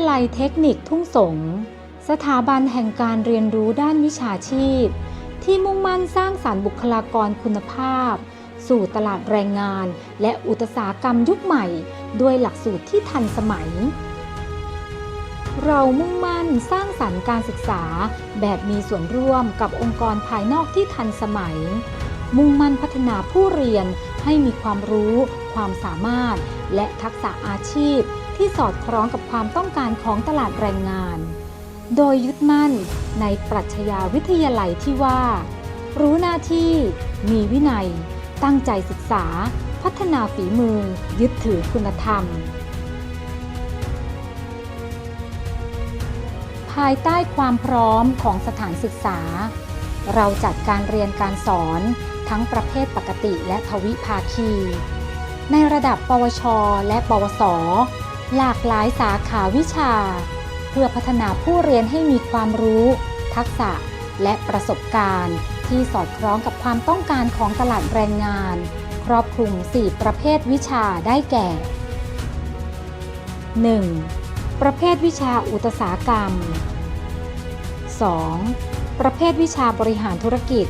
าลัยเทคนิคทุ่งสง สถาบันแห่งการเรียนรู้ด้านวิชาชีพ ที่มุ่งมั่นสร้างสารรค์บุคลากรคุณภาพ สู่ตลาดแรงงาน และอุตสาหกรรมยุคใหม่ ด้วยหลักสูตรที่ทันสมัย เรามุ่งมั่นสร้างสรรค์การศึกษาแบบมีส่วนร่วมกับองค์กรภายนอกที่ทันสมัย มุ่งมั่นพัฒนาผู้เรียนให้มีความรู้ ความสามารถ และทักษะอาชีพ ที่สอดคล้องกับความต้องการของตลาดแรงงาน โดยยึดมั่นในปรัชญาวิทยาลัยที่ว่า รู้หน้าที่ มีวินัย ตั้งใจศึกษา พัฒนาฝีมือ ยึดถือคุณธรรม ภายใต้ความพร้อมของสถานศึกษา เราจัดการเรียนการสอนทั้งประเภทปกติและทวิภาคี ในระดับปวช และปวส หลากหลายสาขาวิชา เพื่อพัฒนาผู้เรียนให้มีความรู้ ทักษะและประสบการณ์ ที่สอดคล้องกับความต้องการของตลาดแรงงาน ครอบคลุม 4 ประเภทวิชาได้แก่ 1. ประเภทวิชาอุตสาหกรรม 2. ประเภทวิชาบริหารธุรกิจ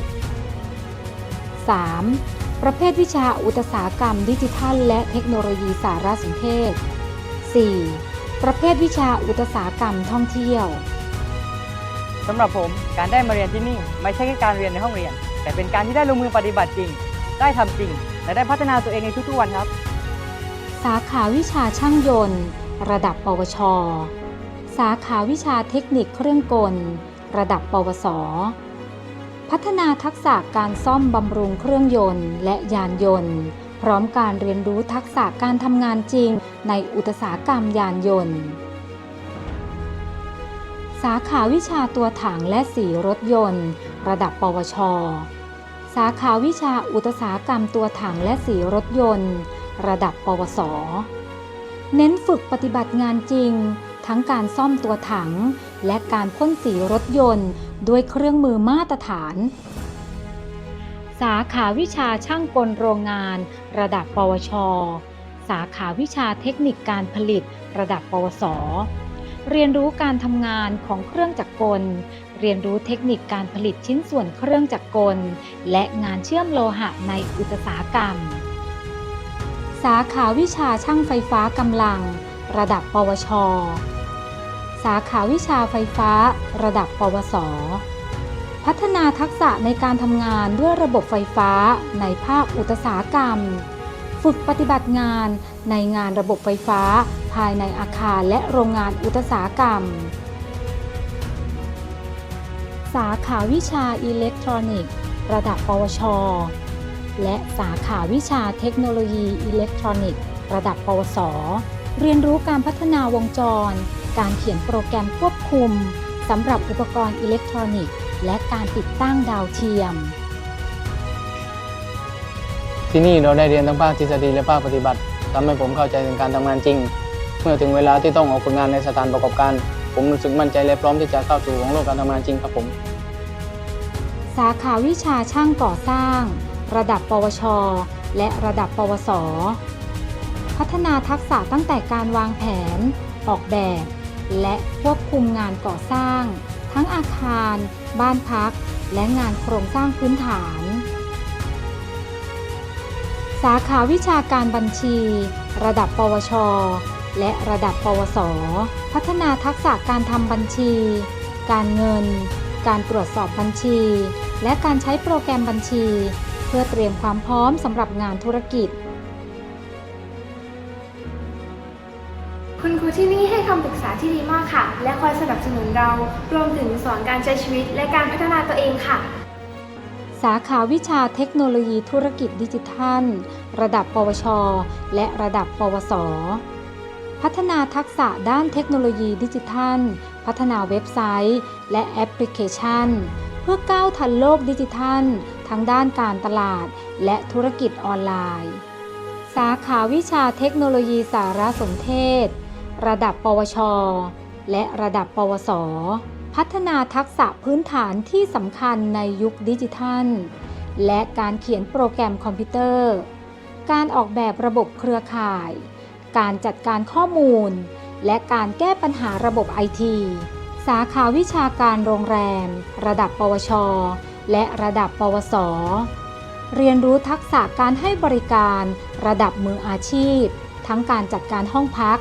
3. ประเภทวิชาอุตสาหกรรมดิจิทัล และเทคโนโลยีสารสนเทศ 4. ประเภทวิชาอุตสาหกรรมท่องเที่ยวสำหรับผมการได้มาเรียนที่นี่ไม่ใช่แค่การเรียนในห้องเรียน แต่เป็นการที่ได้ลงมือปฏิบัติจริง ได้ทำจริง และได้พัฒนาตัวเองในทุกๆวันครับ สาขาวิชาช่างยนต์ ระดับปวช สาขาวิชาเทคนิคเครื่องกล ระดับปวส พัฒนาทักษะการซ่อมบำรุงเครื่องยนต์และยานยนต์ พร้อมการเรียนรู้ทักษะการทำงานจริงในอุตสาหกรรมยานยนต์ สาขาวิชาตัวถังและสีรถยนต์ ระดับปวช สาขาวิชาอุตสาหกรรมตัวถังและสีรถยนต์ ระดับปวส เน้นฝึกปฏิบัติงานจริง ทั้งการซ่อมตัวถัง และการพ่นสีรถยนต์ ด้วยเครื่องมือมาตรฐาน สาขาวิชาช่างกลโรงงาน ระดับปวช สาขาวิชาเทคนิคการผลิต ระดับปวส เรียนรู้การทำงานของเครื่องจักรกล เรียนรู้เทคนิคการผลิตชิ้นส่วนเครื่องจักรกล และงานเชื่อมโลหะในอุตสาหกรรม สาขาวิชาช่างไฟฟ้ากำลัง ระดับปวช สาขาวิชาไฟฟ้า ระดับปวส พัฒนาทักษะในการทำงานด้วยระบบไฟฟ้าในภาคอุตสาหกรรม ฝึกปฏิบัติงานในงานระบบไฟฟ้า ภายในอาคารและโรงงานอุตสาหกรรม สาขาวิชาอิเล็กทรอนิกส์ ระดับปวช และสาขาวิชาเทคโนโลยีอิเล็กทรอนิกส์ ระดับปวส เรียนรู้การพัฒนาวงจร การเขียนโปรแกรมควบคุมสำหรับอุปกรณ์อิเล็กทรอนิกส์ และการติดตั้งดาวเทียม ที่นี่เราได้เรียนทั้งภาคทฤษฎีและภาคปฏิบัติทำให้ผมเข้าใจถึงการทำงานจริง เมื่อถึงเวลาที่ต้องออกฝึกงานในสถานประกอบการ ผมรู้สึกมั่นใจและพร้อมที่จะเข้าสู่วงโลกการทำงานจริงครับผม สาขาวิชาช่างก่อสร้าง ระดับ ปวช และระดับ ปวส พัฒนาทักษะตั้งแต่การวางแผน ออกแบบ และควบคุมงานก่อสร้าง ทั้งอาคาร บ้านพัก และงานโครงสร้างพื้นฐาน สาขาวิชาการบัญชี ระดับ ปวช และระดับ ปวส พัฒนาทักษะการทำบัญชี การเงิน การตรวจสอบบัญชี และการใช้โปรแกรมบัญชี เพื่อเตรียมความพร้อมสำหรับงานธุรกิจ ครูที่นี่ให้คำปรึกษาที่ดีมากค่ะ และคอยสนับสนุนเรา รวมถึงสอนการใช้ชีวิตและการพัฒนาตัวเองค่ะ สาขาวิชาเทคโนโลยีธุรกิจดิจิทัล ระดับ ปวช และระดับ ปวส พัฒนาทักษะด้านเทคโนโลยีดิจิทัล พัฒนาเว็บไซต์ และแอปพลิเคชัน เพื่อก้าวทันโลกดิจิทัล ทั้งด้านการตลาด และธุรกิจออนไลน์ สาขาวิชาเทคโนโลยีสารสนเทศ ระดับปวช และระดับปวส พัฒนาทักษะพื้นฐานที่สำคัญในยุคดิจิทัล และการเขียนโปรแกรมคอมพิวเตอร์ การออกแบบระบบเครือข่าย การจัดการข้อมูล และการแก้ปัญหาระบบไอทีสาขาวิชาการโรงแรม ระดับปวช และระดับปวส เรียนรู้ทักษะการให้บริการ ระดับมืออาชีพ ทั้งการจัดการห้องพัก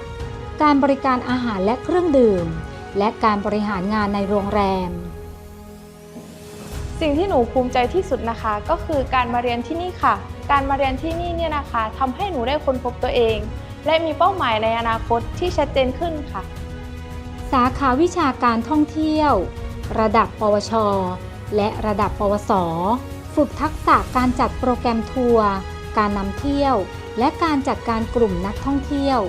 การบริการอาหารและเครื่องดื่ม และการบริหารงานในโรงแรม สิ่งที่หนูภูมิใจที่สุดนะคะก็คือการมาเรียนที่นี่ค่ะ การมาเรียนที่นี่เนี่ยนะคะทำให้หนูได้ค้นพบตัวเอง และมีเป้าหมายในอนาคตที่ชัดเจนขึ้นค่ะ สาขาวิชาการท่องเที่ยว ระดับ ปวช และระดับ ปวส ฝึกทักษะการจัดโปรแกรมทัวร์การนำเที่ยว และการจัดการกลุ่มนักท่องเที่ยว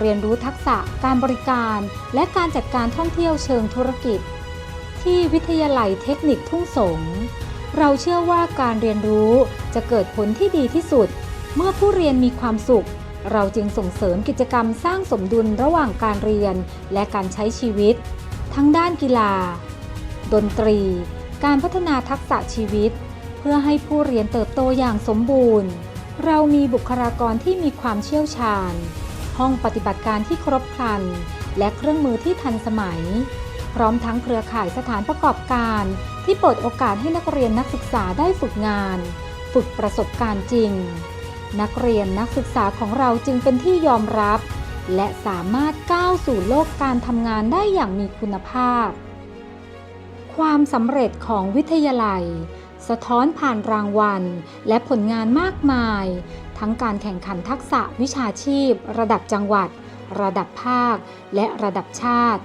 เรียนรู้ทักษะการบริการ และการจัดการท่องเที่ยวเชิงธุรกิจ ที่วิทยาลัยเทคนิคทุ่งสง เราเชื่อว่าการเรียนรู้จะเกิดผลที่ดีที่สุด เมื่อผู้เรียนมีความสุข เราจึงส่งเสริมกิจกรรมสร้างสมดุลระหว่างการเรียนและการใช้ชีวิต ทั้งด้านกีฬา ดนตรี การพัฒนาทักษะชีวิต เพื่อให้ผู้เรียนเติบโตอย่างสมบูรณ์ เรามีบุคลากรที่มีความเชี่ยวชาญ ห้องปฏิบัติการที่ครบครัน และเครื่องมือที่ทันสมัย พร้อมทั้งเครือข่ายสถานประกอบการ ที่เปิดโอกาสให้นักเรียนนักศึกษาได้ฝึกงาน ฝึกประสบการณ์จริง นักเรียนนักศึกษาของเราจึงเป็นที่ยอมรับ และสามารถก้าวสู่โลกการทำงานได้อย่างมีคุณภาพ ความสำเร็จของวิทยาลัย สะท้อนผ่านรางวัล และผลงานมากมาย ทั้งการแข่งขันทักษะวิชาชีพ ระดับจังหวัด ระดับภาค และระดับชาติ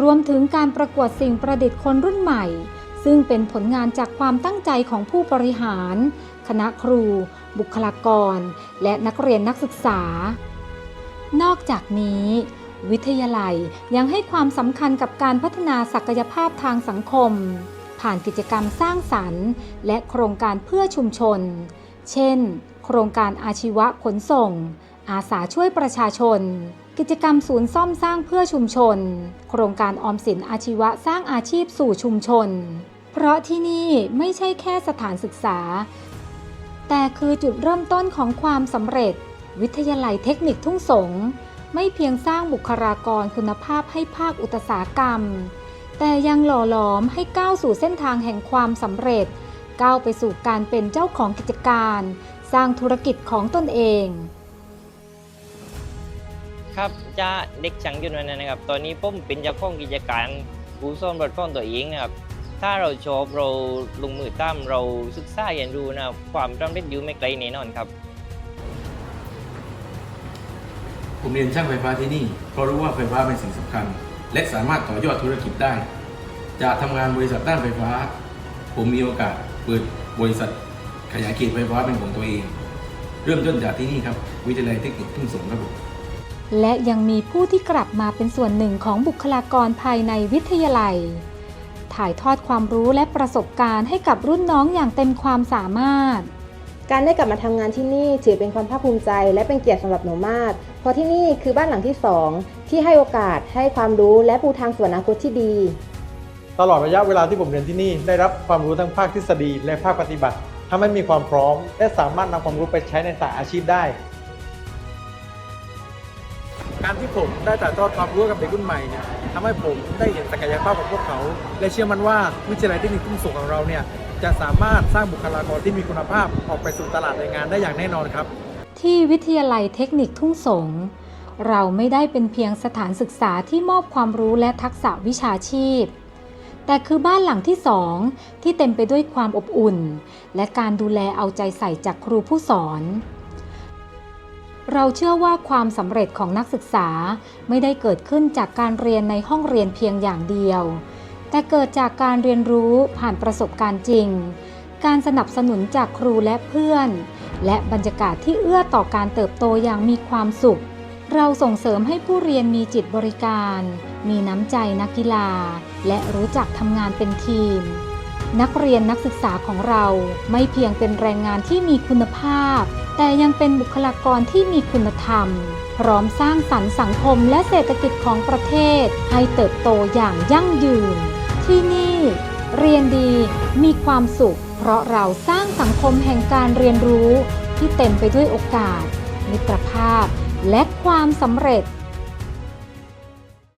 รวมถึงการประกวดสิ่งประดิษฐ์คนรุ่นใหม่ ซึ่งเป็นผลงานจากความตั้งใจของผู้บริหาร คณะครู บุคลากร และนักเรียนนักศึกษา นอกจากนี้วิทยาลัยยังให้ความสำคัญกับการพัฒนาศักยภาพทางสังคม ผ่านกิจกรรมสร้างสรรค์ และโครงการเพื่อชุมชน เช่น โครงการอาชีวะขนส่ง อาสาช่วยประชาชน กิจกรรมศูนย์ซ่อมสร้างเพื่อชุมชน โครงการออมสินอาชีวะสร้างอาชีพสู่ชุมชน เพราะที่นี่ไม่ใช่แค่สถานศึกษา แต่คือจุดเริ่มต้นของความสำเร็จ วิทยาลัยเทคนิคทุ่งสงไม่เพียงสร้างบุคลากรคุณภาพให้ภาคอุตสาหกรรม แต่ยังหล่อหลอมให้ก้าวสู่เส้นทางแห่งความสำเร็จ ก้าวไปสู่การเป็นเจ้าของกิจการ สร้างธุรกิจของตนเอง ครับจะเด็กช่างยนต์วันนั้นนะครับ ตอนนี้ผมเป็นเจ้าของกิจการอู่ซ่อมรถของตัวเองนะครับ ถ้าเราชอบเราลงมือตามเราศึกษาเรียนรู้นะครับความสำเร็จอยู่ไม่ไกลแน่นอนครับ ผมเรียนช่างไฟฟ้าที่นี่เพราะรู้ว่าไฟฟ้าเป็นสิ่งสำคัญ และสามารถต่อยอดธุรกิจได้จากทำงานบริษัทด้านไฟฟ้า ผมมีโอกาสเปิดบริษัท ขยายเขตไฟฟ้าเป็นของตัวเอง เริ่มต้นจากที่นี่ครับ วิทยาลัยเทคนิคทุ่งสงครับผมและยังมีผู้ที่กลับมาเป็นส่วนหนึ่งของบุคลากรภายในวิทยาลัย ถ่ายทอดความรู้และประสบการณ์ให้กับรุ่นน้องอย่างเต็มความสามารถ การได้กลับมาทำงานที่นี่ถือเป็นความภาคภูมิใจ และเป็นเกียรติสำหรับหนูมาก เพราะที่นี่คือบ้านหลังที่สองที่ให้โอกาสให้ความรู้และปูทางสู่อนาคตที่ดี ตลอดระยะเวลาที่ผมเรียนที่นี่ได้รับความรู้ทั้งภาคทฤษฎีและภาคปฏิบัติ ทำให้มีความพร้อม และสามารถนำความรู้ไปใช้ในสายอาชีพได้ การที่ผมได้ถ่ายทอดความรู้กับเด็กรุ่นใหม่เนี่ยทำให้ผมได้เห็นศักยภาพของพวกเขา และเชื่อมั่นว่าวิทยาลัยเทคนิคทุ่งสงของเราเนี่ยจะสามารถสร้างบุคลากรที่มีคุณภาพออกไปสู่ตลาดแรงงานได้อย่างแน่นอนครับ ที่วิทยาลัยเทคนิคทุ่งสง เราไม่ได้เป็นเพียงสถานศึกษาที่มอบความรู้และทักษะวิชาชีพ แต่คือบ้านหลังที่สองที่เต็มไปด้วยความอบอุ่น และการดูแลเอาใจใส่จากครูผู้สอน เราเชื่อว่าความสำเร็จของนักศึกษาไม่ได้เกิดขึ้นจากการเรียนในห้องเรียนเพียงอย่างเดียว แต่เกิดจากการเรียนรู้ผ่านประสบการณ์จริง การสนับสนุนจากครูและเพื่อน และบรรยากาศที่เอื้อต่อการเติบโตอย่างมีความสุขเราส่งเสริมให้ผู้เรียนมีจิตบริการ มีน้ำใจนักกีฬา และรู้จักทำงานเป็นทีม นักเรียนนักศึกษาของเราไม่เพียงเป็นแรงงานที่มีคุณภาพ แต่ยังเป็นบุคลากรที่มีคุณธรรม พร้อมสร้างสรรค์สังคมและเศรษฐกิจของประเทศ ให้เติบโตอย่างยั่งยืน ที่นี่ เรียนดีมีความสุข เพราะเราสร้างสังคมแห่งการเรียนรู้ที่เต็มไปด้วยโอกาส มิตรภาพ และความสำเร็จ